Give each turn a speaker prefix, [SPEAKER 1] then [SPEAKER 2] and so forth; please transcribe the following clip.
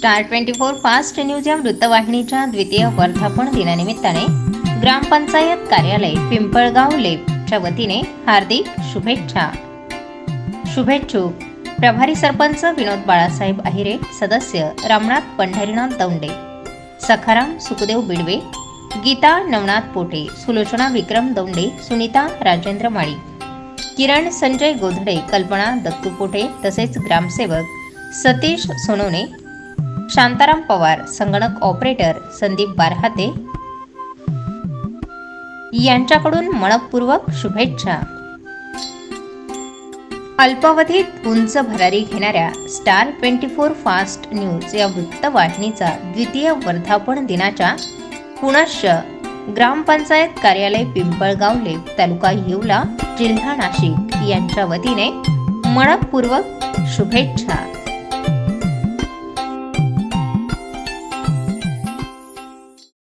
[SPEAKER 1] Star twenty four fast news या वृत्तवाहिनीच्या द्वितीय वर्धापन दिनानिमित्ताने ग्रामपंचायत कार्यालय पिंपळगाव लेपच्या वतीने हार्दिक शुभेच्छा. शुभेच्छुक प्रभारी सरपंच विनोद बाळासाहेब अहिरे सदस्य रामनाथ पंढरीनाथ दौंडे सखाराम सुखदेव बिडवे गीता नवनाथ पोटे सुलोचना विक्रम दौंडे सुनीता राजेंद्र माळी किरण संजय गोधडे कल्पना दत्तू पोटे तसेच ग्रामसेवक सतीश सोनवणे शांताराम पवार संगणक ऑपरेटर संदीप बारहाते यांच्याकडून मनपूर्वक शुभेच्छा. अल्पावधीत उंच भरारी घेणाऱ्या star twenty four fast news या वृत्तवाहिनीचा द्वितीय वर्धापन दिनाच्या पुनश्च ग्रामपंचायत कार्यालय पिंपळगावले तालुका येवला जिल्हा नाशिक यांच्या वतीने मनपूर्वक शुभेच्छा.